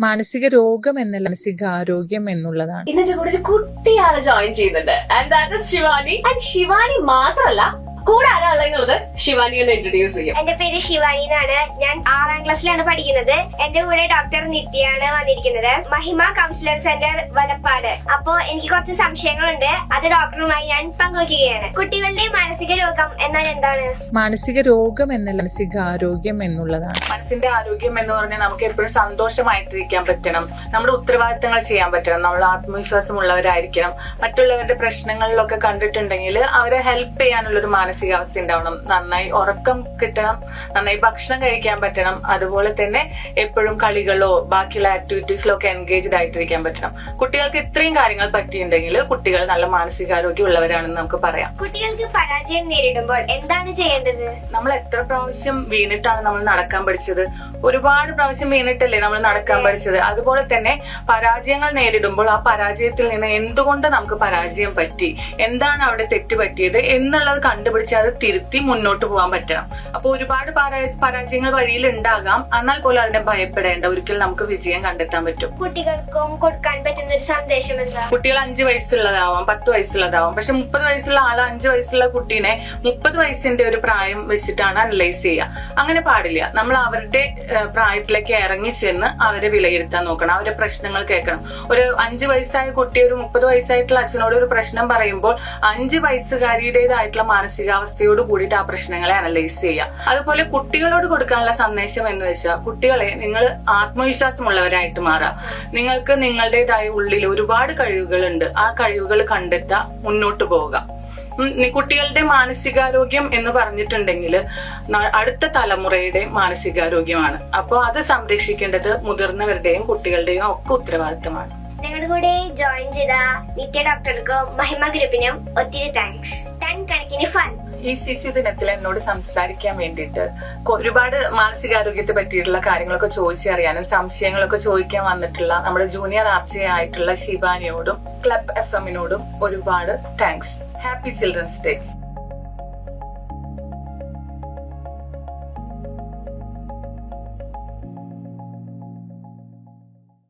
മാനസിക രോഗം എന്നല്ല മാനസിക ആരോഗ്യം എന്നുള്ളതാണ്. ഇന്നത്തെ കൂടെ ഒരു കുട്ടിയാണ് ജോയിൻ ചെയ്യുന്നത്. And that is Shivani. And Shivani മാത്രല്ല കൂടെ ആരാളെ എന്നുള്ളത് ശിവാനി ഒന്ന് ഇൻട്രൊഡ്യൂസ് ചെയ്യും. എന്റെ പേര് ശിവാനി എന്നാണ്. ഞാൻ ആറാം ക്ലാസ്സിലാണ് പഠിക്കുന്നത്. എന്റെ കൂടെ ഡോക്ടർ നിത്യയാണ് വന്നിരിക്കുന്നത്. മഹിമ കൗൺസിലർ സെന്റർ വലപ്പാട് അപ്പോ എനിക്ക് കുറച്ച് സംശയങ്ങളുണ്ട്. അത് ഡോക്ടറുമായി ഞാൻ പങ്കുവയ്ക്കുകയാണ്. കുട്ടികളുടെ മാനസിക രോഗം എന്നാൽ എന്താണ്? മാനസിക രോഗം എന്നല്ല മാനസിക ആരോഗ്യം എന്നുള്ളതാണ്. മനസ്സിന്റെ ആരോഗ്യം എന്ന് പറഞ്ഞാൽ നമുക്ക് എപ്പോഴും സന്തോഷമായിട്ടിരിക്കാൻ പറ്റണം. നമ്മുടെ ഉത്തരവാദിത്തങ്ങൾ ചെയ്യാൻ പറ്റണം. നമ്മൾ ആത്മവിശ്വാസമുള്ളവരായിരിക്കണം. മറ്റുള്ളവരുടെ പ്രശ്നങ്ങളിലൊക്കെ കണ്ടിട്ടുണ്ടെങ്കിൽ അവരെ ഹെൽപ്പ് ചെയ്യാനുള്ള ഒരു മാനസികാവസ്ഥ ഉണ്ടാവണം. നന്നായി ഉറക്കം കിട്ടണം. നന്നായി ഭക്ഷണം കഴിക്കാൻ പറ്റണം. അതുപോലെ തന്നെ എപ്പോഴും കളികളോ ബാക്കിയുള്ള ആക്ടിവിറ്റീസിലോ ഒക്കെ എൻഗേജ്ഡ് ആയിട്ടിരിക്കാൻ പറ്റണം. കുട്ടികൾക്ക് ഇത്രയും കാര്യങ്ങൾ പറ്റിയിട്ടുണ്ടെങ്കിൽ കുട്ടികൾ നല്ല മാനസികാരോഗ്യം ഉള്ളവരാണെന്ന് നമുക്ക് പറയാം. കുട്ടികൾക്ക് പരാജയം നേരിടുമ്പോൾ എന്താണ് ചെയ്യേണ്ടത്? നമ്മൾ എത്ര പ്രാവശ്യം വീണിട്ടാണ് നമ്മൾ നടക്കാൻ പഠിച്ചത്? ഒരുപാട് പ്രാവശ്യം വീണിട്ടല്ലേ നമ്മൾ നടക്കാൻ പഠിച്ചത്? അതുപോലെ തന്നെ പരാജയങ്ങൾ നേരിടുമ്പോൾ ആ പരാജയത്തിൽ നിന്ന് എന്തുകൊണ്ട് നമുക്ക് പരാജയം പറ്റി? എന്താണ് അവിടെ തെറ്റ് പറ്റിയത്? എന്നുള്ളത് കണ്ടുപിടിച്ച് അത് തിരുത്തി മുന്നോട്ട് പോകാൻ പറ്റണം. അപ്പൊ ഒരുപാട് പരാ- പരാജയങ്ങൾ വഴിയിൽ ഉണ്ടാകാം എന്നാൽ പോലും അതിനെ ഭയപ്പെടേണ്ട. ഒരിക്കൽ നമുക്ക് വിജയം കണ്ടെത്താൻ പറ്റും. കുട്ടികൾക്കും കൊടുക്കാൻ പറ്റുന്ന ഒരു സന്ദേശം എന്താ? കുട്ടികൾ അഞ്ചു വയസ്സുള്ളതാവാം പത്ത് വയസ്സുള്ളതാവാം. പക്ഷെ മുപ്പത് വയസ്സുള്ള ആൾ അഞ്ചു വയസ്സുള്ള കുട്ടീനെ മുപ്പത് വയസ്സിന്റെ ഒരു പ്രായം വെച്ചിട്ടാണ് അനലൈസ് ചെയ്യുക. അങ്ങനെ പാടില്ല. നമ്മൾ അവരുടെ പ്രായത്തിലേക്ക് ഇറങ്ങി ചെന്ന് അവരെ വിലയിരുത്താൻ നോക്കണം. അവരെ പ്രശ്നങ്ങൾ കേൾക്കണം. ഒരു അഞ്ചു വയസ്സായ കുട്ടി ഒരു മുപ്പത് വയസ്സായിട്ടുള്ള അച്ഛനോട് ഒരു പ്രശ്നം പറയുമ്പോൾ അഞ്ചു വയസ്സുകാരിയുടേതായിട്ടുള്ള മാനസികാവസ്ഥയോട് കൂടിയിട്ട് ആ പ്രശ്നങ്ങളെ അനലൈസ് ചെയ്യുക. അതുപോലെ കുട്ടികളോട് കൊടുക്കാനുള്ള സന്ദേശം എന്ന് വെച്ചാൽ കുട്ടികളെ നിങ്ങൾ ആത്മവിശ്വാസമുള്ളവരായിട്ട് മാറുക നിങ്ങൾക്ക് നിങ്ങളുടേതായ ഉള്ളിൽ ഒരുപാട് കഴിവുകളുണ്ട്. ആ കഴിവുകൾ കണ്ടെത്തുക മുന്നോട്ട് പോവുക. കുട്ടികളുടെ മാനസികാരോഗ്യം എന്ന് പറഞ്ഞിട്ടുണ്ടെങ്കിൽ അടുത്ത തലമുറയുടെ മാനസികാരോഗ്യമാണ്. അപ്പോൾ അത് സംരക്ഷിക്കേണ്ടത് മുതിർന്നവരുടെയും കുട്ടികളുടെയും ഒക്കെ ഉത്തരവാദിത്തമാണ്. കൂടെ ജോയിൻ ചെയ്ത നിത്യ ഡോക്ടർക്കും മഹിമ ഗ്രൂപ്പിനും ഒത്തിരി താങ്ക്സ് ടൺ കണക്കിന് ഫൺ ഈ ശിശു ദിനത്തിൽ എന്നോട് സംസാരിക്കാൻ വേണ്ടിയിട്ട് ഒരുപാട് മാനസികാരോഗ്യത്തെ പറ്റിയിട്ടുള്ള കാര്യങ്ങളൊക്കെ ചോദിച്ചറിയാനും സംശയങ്ങളൊക്കെ ചോദിക്കാൻ വന്നിട്ടുള്ള നമ്മുടെ ജൂനിയർ ആർജെ ആയിട്ടുള്ള ശിവാനിയോടും ക്ലബ് എഫ് എമ്മിനോടും ഒരുപാട് താങ്ക്സ് ഹാപ്പി ചിൽഡ്രൻസ് ഡേ